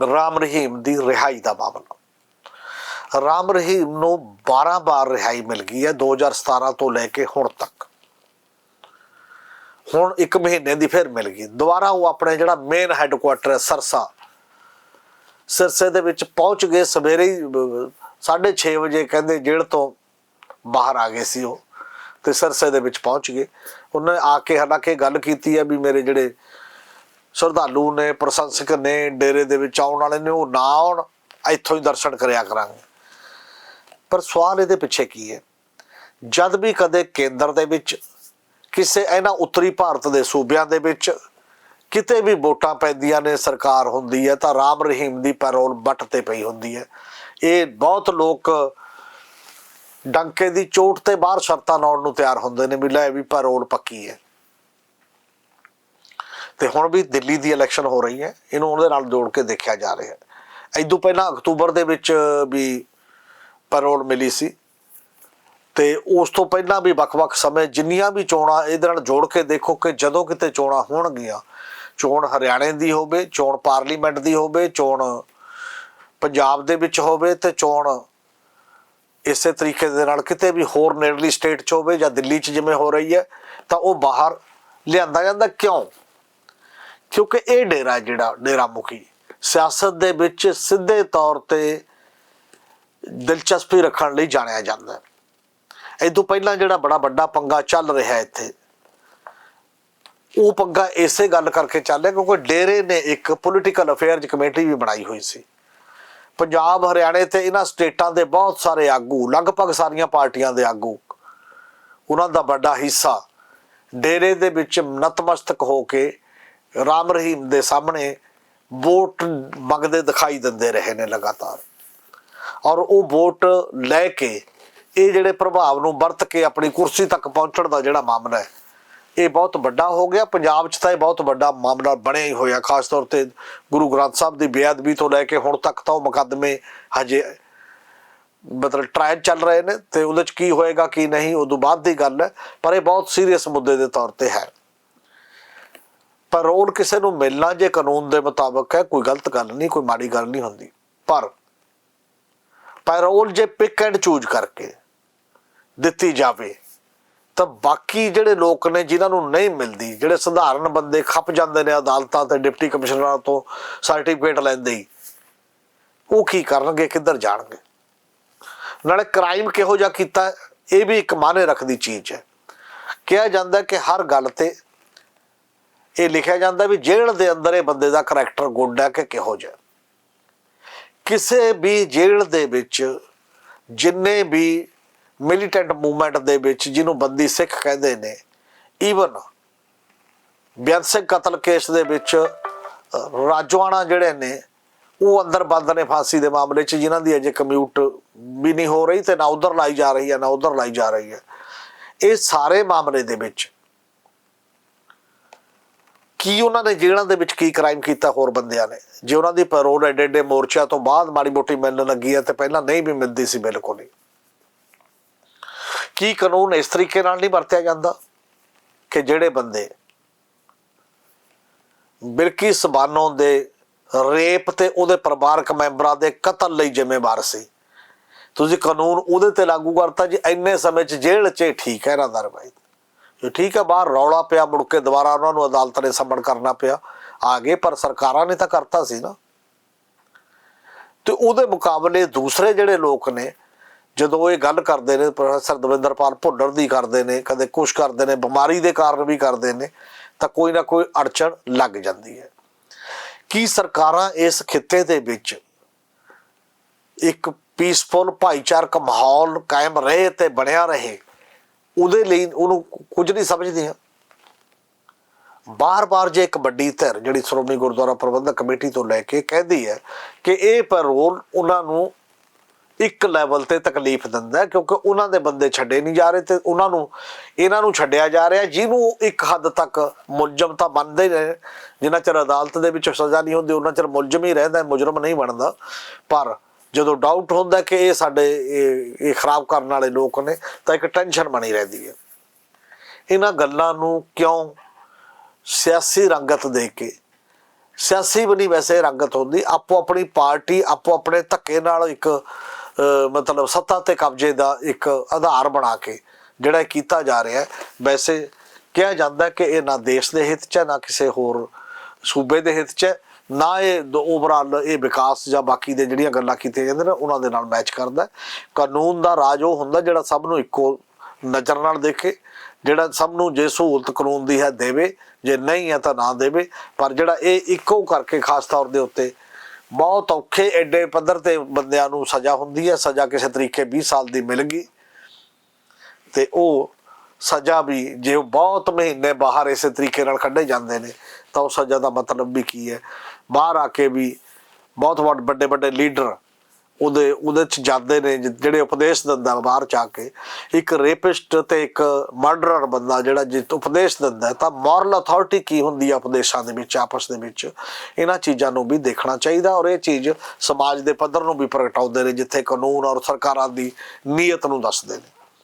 ਰਾਮ ਰਹੀਮ ਦੀ ਰਿਹਾਈ ਦਾ ਮਾਮਲਾ। ਰਾਮ ਰਹੀਮ ਨੂੰ 12 ਵਾਰ ਰਿਹਾਈ ਮਿਲ ਗਈ ਹੈ 2017 ਤੋਂ ਲੈ ਕੇ ਹੁਣ ਤੱਕ। ਹੁਣ 1 ਮਹੀਨੇ ਦੀ ਫਿਰ ਮਿਲ ਗਈ। ਦੁਬਾਰਾ ਉਹ ਆਪਣੇ ਜਿਹੜਾ ਮੇਨ ਹੈੱਡਕੁਆਟਰ ਹੈ, ਸਰਸਾ, ਸਿਰਸੇ ਦੇ ਵਿੱਚ ਪਹੁੰਚ ਗਏ। ਸਵੇਰੇ ਹੀ 6:30 ਵਜੇ ਕਹਿੰਦੇ ਜੇਲ੍ਹ ਤੋਂ ਬਾਹਰ ਆ ਗਏ ਸੀ ਉਹ ਤੇ ਸਿਰਸੇ ਦੇ ਵਿੱਚ ਪਹੁੰਚ ਗਏ। ਉਹਨਾਂ ਨੇ ਆ ਕੇ ਹਾਲਾਂਕਿ ਗੱਲ ਕੀਤੀ ਹੈ ਵੀ ਮੇਰੇ ਜਿਹੜੇ ਸ਼ਰਧਾਲੂ ਨੇ, ਪ੍ਰਸ਼ੰਸਕ ਨੇ, ਡੇਰੇ ਦੇ ਵਿੱਚ ਆਉਣ ਵਾਲੇ ਨੇ, ਉਹ ਨਾ ਆਉਣ, ਇੱਥੋਂ ਹੀ ਦਰਸ਼ਨ ਕਰਿਆ ਕਰਾਂਗੇ। ਪਰ ਸਵਾਲ ਇਹਦੇ ਪਿੱਛੇ ਕੀ ਹੈ? ਜਦ ਵੀ ਕਦੇ ਕੇਂਦਰ ਦੇ ਵਿੱਚ, ਕਿਸੇ ਇਹਨਾਂ ਉੱਤਰੀ ਭਾਰਤ ਦੇ ਸੂਬਿਆਂ ਦੇ ਵਿੱਚ ਕਿਤੇ ਵੀ ਵੋਟਾਂ ਪੈਂਦੀਆਂ ਨੇ, ਸਰਕਾਰ ਹੁੰਦੀ ਹੈ, ਤਾਂ ਰਾਮ ਰਹੀਮ ਦੀ ਪੈਰੋਲ ਬੱਟ ਤੇ ਪਈ ਹੁੰਦੀ ਹੈ। ਇਹ ਬਹੁਤ ਲੋਕ ਡੰਕੇ ਦੀ ਚੋਟ ਤੇ ਬਾਹਰ ਸ਼ਰਤਾਂ ਲਾਉਣ ਨੂੰ ਤਿਆਰ ਹੁੰਦੇ ਨੇ, ਵੀ ਲੈ ਵੀ ਪੈਰੋਲ ਪੱਕੀ ਹੈ। ਤੇ ਹੁਣ ਵੀ ਦਿੱਲੀ ਦੀ ਇਲੈਕਸ਼ਨ ਹੋ ਰਹੀ ਹੈ, ਇਹਨੂੰ ਉਹਦੇ ਨਾਲ ਜੋੜ ਕੇ ਦੇਖਿਆ ਜਾ ਰਿਹਾ ਹੈ। ਇਦੋਂ ਪਹਿਲਾਂ ਅਕਤੂਬਰ ਦੇ ਵਿੱਚ ਵੀ ਪੈਰੋਲ ਮਿਲੀ ਸੀ ਤੇ ਉਸ ਤੋਂ ਪਹਿਲਾਂ ਵੀ ਵੱਖ-ਵੱਖ ਸਮੇਂ ਜਿੰਨੀਆਂ ਵੀ ਚੋਣਾਂ ਇਹਦੇ ਨਾਲ ਜੋੜ ਕੇ ਦੇਖੋ ਕਿ ਜਦੋਂ ਕਿਤੇ ਚੋਣਾਂ ਹੋਣਗੀਆਂ, ਚੋਣ ਹਰਿਆਣੇ ਦੀ ਹੋਵੇ, ਚੋਣ ਪਾਰਲੀਮੈਂਟ ਦੀ ਹੋਵੇ, ਚੋਣ ਪੰਜਾਬ ਦੇ ਵਿੱਚ ਹੋਵੇ ਤੇ ਚੋਣ ਇਸੇ ਤਰੀਕੇ ਦੇ ਨਾਲ ਕਿਤੇ ਵੀ ਹੋਰ ਨੇੜਲੀ ਸਟੇਟ 'ਚ ਹੋਵੇ ਜਾਂ ਦਿੱਲੀ 'ਚ ਜਿਵੇਂ ਹੋ ਰਹੀ ਹੈ, ਤਾਂ ਉਹ ਬਾਹਰ ਲਿਆਂਦਾ ਜਾਂਦਾ ਕਿਉਂ? ਕਿਉਂਕਿ ਇਹ ਡੇਰਾ ਜਿਹੜਾ ਡੇਰਾ ਮੁਖੀ ਸਿਆਸਤ ਦੇ ਵਿੱਚ ਸਿੱਧੇ ਤੌਰ ਤੇ ਦਿਲਚਸਪੀ ਰੱਖਣ ਲਈ ਜਾਣਿਆ ਜਾਂਦਾ ਹੈ। ਇਹ ਤੋਂ ਪਹਿਲਾਂ ਜਿਹੜਾ ਬੜਾ ਵੱਡਾ ਪੰਗਾ ਚੱਲ ਰਿਹਾ ਇੱਥੇ, ਉਹ ਪੰਗਾ ਇਸੇ ਗੱਲ ਕਰਕੇ ਚੱਲ ਰਿਹਾ ਕਿਉਂਕਿ ਡੇਰੇ ਨੇ ਇੱਕ ਪੋਲੀਟੀਕਲ ਅਫੇਅਰਜ਼ ਕਮੇਟੀ ਵੀ ਬਣਾਈ ਹੋਈ ਸੀ। ਪੰਜਾਬ, ਹਰਿਆਣੇ ਤੇ ਇਹਨਾਂ ਸਟੇਟਾਂ ਦੇ ਬਹੁਤ ਸਾਰੇ ਆਗੂ, ਲਗਭਗ ਸਾਰੀਆਂ ਪਾਰਟੀਆਂ ਦੇ ਆਗੂ, ਉਹਨਾਂ ਦਾ ਵੱਡਾ ਹਿੱਸਾ ਡੇਰੇ ਦੇ ਵਿੱਚ ਨਤਮਸਤਕ ਹੋ ਕੇ ਰਾਮ ਰਹੀਮ ਦੇ ਸਾਹਮਣੇ ਵੋਟ ਮੰਗਦੇ ਦਿਖਾਈ ਦਿੰਦੇ ਰਹੇ ਨੇ ਲਗਾਤਾਰ। ਔਰ ਉਹ ਵੋਟ ਲੈ ਕੇ ਇਹ ਜਿਹੜੇ ਪ੍ਰਭਾਵ ਨੂੰ ਵਰਤ ਕੇ ਆਪਣੀ ਕੁਰਸੀ ਤੱਕ ਪਹੁੰਚਣ ਦਾ ਜਿਹੜਾ ਮਾਮਲਾ ਹੈ, ਇਹ ਬਹੁਤ ਵੱਡਾ ਹੋ ਗਿਆ। ਪੰਜਾਬ 'ਚ ਤਾਂ ਇਹ ਬਹੁਤ ਵੱਡਾ ਮਾਮਲਾ ਬਣਿਆ ਹੀ ਹੋਇਆ, ਖਾਸ ਤੌਰ ਤੇ ਗੁਰੂ ਗ੍ਰੰਥ ਸਾਹਿਬ ਦੀ ਬੇਅਦਬੀ ਤੋਂ ਲੈ ਕੇ ਹੁਣ ਤੱਕ ਤਾਂ ਉਹ ਮੁਕੱਦਮੇ ਹਜੇ ਮਤਲਬ ਟ੍ਰਾਇਲ ਚੱਲ ਰਹੇ ਨੇ ਤੇ ਉਹਦੇ 'ਚ ਕੀ ਹੋਏਗਾ, ਕੀ ਨਹੀਂ ਉਦੋਂ ਬਾਅਦ ਦੀ ਗੱਲ ਹੈ। ਪਰ ਇਹ ਬਹੁਤ ਸੀਰੀਅਸ ਮੁੱਦੇ ਦੇ ਤੌਰ ਤੇ ਹੈ। ਪੈਰੋਲ ਕਿਸੇ ਨੂੰ ਮਿਲਣਾ ਜੇ ਕਾਨੂੰਨ ਦੇ ਮੁਤਾਬਕ ਹੈ, ਕੋਈ ਗਲਤ ਗੱਲ ਨਹੀਂ, ਕੋਈ ਮਾੜੀ ਗੱਲ ਨਹੀਂ ਹੁੰਦੀ। ਪਰ ਪੈਰੋਲ ਜੇ ਪਿਕ ਐਂਡ ਚੂਜ਼ ਕਰਕੇ ਦਿੱਤੀ ਜਾਵੇ, ਤਾਂ ਬਾਕੀ ਜਿਹੜੇ ਲੋਕ ਨੇ ਜਿਨ੍ਹਾਂ ਨੂੰ ਨਹੀਂ ਮਿਲਦੀ, ਜਿਹੜੇ ਸਧਾਰਨ ਬੰਦੇ ਖੱਪ ਜਾਂਦੇ ਨੇ ਅਦਾਲਤਾਂ ਤੇ, ਡਿਪਟੀ ਕਮਿਸ਼ਨਰਾਂ ਤੋਂ ਸਰਟੀਫਿਕੇਟ ਲੈਂਦੇ ਹੀ, ਉਹ ਕੀ ਕਰਨਗੇ, ਕਿੱਧਰ ਜਾਣਗੇ? ਨਾਲੇ ਕ੍ਰਾਈਮ ਕਿਹੋ ਜਿਹਾ ਕੀਤਾ, ਇਹ ਵੀ ਇੱਕ ਮਾਨੇ ਰੱਖਦੀ ਚੀਜ਼ ਹੈ। ਕਿਹਾ ਜਾਂਦਾ ਕਿ ਹਰ ਗੱਲ ਤੇ ਇਹ ਲਿਖਿਆ ਜਾਂਦਾ ਵੀ ਜੇਲ੍ਹ ਦੇ ਅੰਦਰ ਇਹ ਬੰਦੇ ਦਾ ਕਰੈਕਟਰ ਗੁੱਡ ਹੈ ਕਿ ਕਿਹੋ ਜਿਹਾ। ਕਿਸੇ ਵੀ ਜੇਲ੍ਹ ਦੇ ਵਿੱਚ ਜਿੰਨੇ ਵੀ ਮਿਲੀਟੈਂਟ ਮੂਵਮੈਂਟ ਦੇ ਵਿੱਚ ਜਿਹਨੂੰ ਬੰਦੀ ਸਿੱਖ ਕਹਿੰਦੇ ਨੇ ਈਵਨ ਬਿਆਨ ਸਿੰਘ ਕਤਲ ਕੇਸ ਦੇ ਵਿੱਚ ਅਹ, ਰਾਜਵਾਨਾ ਜਿਹੜੇ ਨੇ ਉਹ ਅੰਦਰ ਬੰਦ ਨੇ ਫਾਂਸੀ ਦੇ ਮਾਮਲੇ 'ਚ ਜਿਨ੍ਹਾਂ ਦੀ ਅਜੇ ਕਮਿਊਟ ਵੀ ਨਹੀਂ ਹੋ ਰਹੀ ਤੇ ਨਾ ਉਧਰ ਲਾਈ ਜਾ ਰਹੀ ਹੈ ਨਾ ਉਧਰ ਲਾਈ ਜਾ ਰਹੀ ਹੈ। ਇਹ ਸਾਰੇ ਮਾਮਲੇ ਦੇ ਵਿੱਚ ਕੀ ਉਹਨਾਂ ਨੇ ਜੇਲ੍ਹਾਂ ਦੇ ਵਿੱਚ ਕੀ ਕ੍ਰਾਈਮ ਕੀਤਾ ਹੋਰ ਬੰਦਿਆਂ ਨੇ? ਜੇ ਉਹਨਾਂ ਦੀ ਪੈਰੋਲ ਐਡੇ ਐਡੇ ਮੋਰਚਿਆਂ ਤੋਂ ਬਾਅਦ ਮਾੜੀ ਮੋਟੀ ਮਿਲਣ ਲੱਗੀ ਹੈ ਤੇ ਪਹਿਲਾਂ ਨਹੀਂ ਵੀ ਮਿਲਦੀ ਸੀ ਬਿਲਕੁਲ ਹੀ। ਕੀ ਕਾਨੂੰਨ ਇਸ ਤਰੀਕੇ ਨਾਲ ਨਹੀਂ ਵਰਤਿਆ ਜਾਂਦਾ ਕਿ ਜਿਹੜੇ ਬੰਦੇ ਬਿਲਕੀ ਸਬਾਨੋ ਦੇ ਰੇਪ ਤੇ ਉਹਦੇ ਪਰਿਵਾਰਕ ਮੈਂਬਰਾਂ ਦੇ ਕਤਲ ਲਈ ਜ਼ਿੰਮੇਵਾਰ ਸੀ? ਤੁਸੀਂ ਕਾਨੂੰਨ ਉਹਦੇ ਤੇ ਲਾਗੂ ਕਰਤਾ ਜੀ, ਇੰਨੇ ਸਮੇਂ 'ਚ ਜੇਲ੍ਹ 'ਚ ਇਹ ਠੀਕ ਹੈ ਨਾ ਦਰਵਾਈ ਇਹ ਠੀਕ ਹੈ, ਬਾਹਰ ਰੌਲਾ ਪਿਆ, ਮੁੜ ਕੇ ਦੁਬਾਰਾ ਉਹਨਾਂ ਨੂੰ ਅਦਾਲਤ ਨੇ ਸਮਨ ਕਰਨਾ ਪਿਆ। ਆ ਗਏ, ਪਰ ਸਰਕਾਰਾਂ ਨੇ ਤਾਂ ਕਰਤਾ ਸੀ ਨਾ। ਤੇ ਉਹਦੇ ਮੁਕਾਬਲੇ ਦੂਸਰੇ ਜਿਹੜੇ ਲੋਕ ਨੇ, ਜਦੋਂ ਇਹ ਗੱਲ ਕਰਦੇ ਨੇ, ਪ੍ਰੋਫੈਸਰ ਦਵਿੰਦਰਪਾਲ ਭੁੱਲਰ ਦੀ ਕਰਦੇ ਨੇ, ਕਦੇ ਕੁਛ ਕਰਦੇ ਨੇ, ਬਿਮਾਰੀ ਦੇ ਕਾਰਨ ਵੀ ਕਰਦੇ ਨੇ, ਤਾਂ ਕੋਈ ਨਾ ਕੋਈ ਅੜਚਣ ਲੱਗ ਜਾਂਦੀ ਹੈ। ਕੀ ਸਰਕਾਰਾਂ ਇਸ ਖਿੱਤੇ ਦੇ ਵਿੱਚ ਇੱਕ ਪੀਸਫੁਲ ਭਾਈਚਾਰਕ ਮਾਹੌਲ ਕਾਇਮ ਰਹੇ ਤੇ ਬਣਿਆ ਰਹੇ? ਉਹਦੇ ਲਈ ਉਹਨੂੰ ਕੁਝ ਨਹੀਂ ਸਮਝਦੀਆਂ। ਬਾਰ-ਬਾਰ ਜੇ ਇੱਕ ਵੱਡੀ ਧਿਰ ਜਿਹੜੀ ਸ਼੍ਰੋਮਣੀ ਗੁਰਦੁਆਰਾ ਪ੍ਰਬੰਧਕ ਕਮੇਟੀ ਤੋਂ ਲੈ ਕੇ ਕਹਿੰਦੀ ਹੈ ਕਿ ਇਹ ਪੈਰੋਲ ਉਹਨਾਂ ਨੂੰ ਇੱਕ ਲੈਵਲ ਤੇ ਤਕਲੀਫ ਦਿੰਦਾ ਕਿਉਂਕਿ ਉਹਨਾਂ ਦੇ ਬੰਦੇ ਛੱਡੇ ਨਹੀਂ ਜਾ ਰਹੇ ਤੇ ਉਹਨਾਂ ਨੂੰ, ਇਹਨਾਂ ਨੂੰ ਛੱਡਿਆ ਜਾ ਰਿਹਾ, ਜਿਹਨੂੰ ਇੱਕ ਹੱਦ ਤੱਕ ਮੁਲਜ਼ਮ ਤਾਂ ਬਣਦੇ ਨੇ, ਜਿੰਨਾ ਚਿਰ ਅਦਾਲਤ ਦੇ ਵਿੱਚ ਸਜ਼ਾ ਨਹੀਂ ਹੁੰਦੀ, ਉਹਨਾਂ ਚਿਰ ਮੁਲਜ਼ਮ ਹੀ ਰਹਿੰਦਾ, ਮੁਜਰਮ ਨਹੀਂ ਬਣਦਾ। ਪਰ ਜਦੋਂ ਡਾਊਟ ਹੁੰਦਾ ਕਿ ਇਹ ਸਾਡੇ ਇਹ ਇਹ ਖਰਾਬ ਕਰਨ ਵਾਲੇ ਲੋਕ ਨੇ ਤਾਂ ਇੱਕ ਟੈਨਸ਼ਨ ਬਣੀ ਰਹਿੰਦੀ ਹੈ। ਇਹਨਾਂ ਗੱਲਾਂ ਨੂੰ ਕਿਉਂ ਸਿਆਸੀ ਰੰਗਤ ਦੇ ਕੇ ਸਿਆਸੀ ਬਣੀ ਵੈਸੇ ਰੰਗਤ ਹੁੰਦੀ ਆਪੋ ਆਪਣੀ ਪਾਰਟੀ ਆਪੋ ਆਪਣੇ ਧੱਕੇ ਨਾਲ ਇੱਕ ਮਤਲਬ ਸੱਤਾ ਤੇ ਕਬਜ਼ੇ ਦਾ ਇੱਕ ਆਧਾਰ ਬਣਾ ਕੇ ਜਿਹੜਾ ਇਹ ਕੀਤਾ ਜਾ ਰਿਹਾ ਵੈਸੇ ਕਿਹਾ ਜਾਂਦਾ ਕਿ ਇਹ ਨਾ ਦੇਸ਼ ਦੇ ਹਿੱਤ 'ਚ ਹੈ ਨਾ ਕਿਸੇ ਹੋਰ ਸੂਬੇ ਦੇ ਹਿੱਤ 'ਚ ਹੈ, ਨਾ ਇਹ ਓਵਰਆਲ ਇਹ ਵਿਕਾਸ ਜਾਂ ਬਾਕੀ ਦੇ ਜਿਹੜੀਆਂ ਗੱਲਾਂ ਕੀਤੀਆਂ ਜਾਂਦੀਆਂ ਨੇ, ਉਹਨਾਂ ਦੇ ਨਾਲ ਮੈਚ ਕਰਦਾ ਕਾਨੂੰਨ ਦਾ ਰਾਜ ਉਹ ਹੁੰਦਾ ਜਿਹੜਾ ਸਭ ਨੂੰ ਇੱਕੋ ਨਜ਼ਰ ਨਾਲ ਦੇਖੇ, ਜਿਹੜਾ ਸਭ ਨੂੰ ਜੇ ਸਹੂਲਤ ਕਾਨੂੰਨ ਦੀ ਹੈ ਦੇਵੇ, ਜੇ ਨਹੀਂ ਹੈ ਤਾਂ ਨਾ ਦੇਵੇ, ਪਰ ਜਿਹੜਾ ਇਹ ਇੱਕੋ ਕਰਕੇ ਖਾਸ ਤੌਰ ਦੇ ਉੱਤੇ ਬਹੁਤ ਔਖੇ ਐਡੇ ਪੱਧਰ ਤੇ ਬੰਦਿਆਂ ਨੂੰ ਸਜ਼ਾ ਹੁੰਦੀ ਹੈ, ਸਜ਼ਾ ਕਿਸੇ ਤਰੀਕੇ 20 ਸਾਲ ਦੀ ਮਿਲ ਗਈ। ਤੇ ਉਹ ਸਜ਼ਾ ਵੀ ਜੇ ਉਹ ਬਹੁਤ ਮਹੀਨੇ ਬਾਹਰ ਇਸੇ ਤਰੀਕੇ ਨਾਲ ਕੱਢੇ ਜਾਂਦੇ ਨੇ ਤਾਂ ਉਹ ਸਜ਼ਾ ਦਾ ਮਤਲਬ ਵੀ ਕੀ ਹੈ? ਬਾਹਰ ਆ ਕੇ ਵੀ ਬਹੁਤ ਵੱਡੇ ਵੱਡੇ ਲੀਡਰ ਉਹਦੇ ਉਹਦੇ ਚ ਜਾਂਦੇ ਨੇ ਜਿਹੜੇ ਉਪਦੇਸ਼ ਦਿੰਦਾ ਬਾਹਰ ਜਾ ਕੇ। ਇੱਕ ਰੇਪਿਸਟ ਤੇ ਇੱਕ ਮਰਡਰਰ ਬੰਦਾ ਜਿਹੜਾ ਜਿ, ਉਪਦੇਸ਼ ਦਿੰਦਾ ਤਾਂ ਮੋਰਲ ਅਥਾਰਟੀ ਕੀ ਹੁੰਦੀ ਹੈ ਉਪਦੇਸ਼ਾਂ ਦੇ ਵਿੱਚ, ਆਪਸ ਦੇ ਵਿੱਚ? ਇਹਨਾਂ ਚੀਜ਼ਾਂ ਨੂੰ ਵੀ ਦੇਖਣਾ ਚਾਹੀਦਾ ਔਰ ਇਹ ਚੀਜ਼ ਸਮਾਜ ਦੇ ਪੱਧਰ ਨੂੰ ਵੀ ਪ੍ਰਗਟਾਉਂਦੇ ਨੇ, ਜਿੱਥੇ ਕਾਨੂੰਨ ਔਰ ਸਰਕਾਰਾਂ ਦੀ ਨੀਅਤ ਨੂੰ ਦੱਸਦੇ ਨੇ।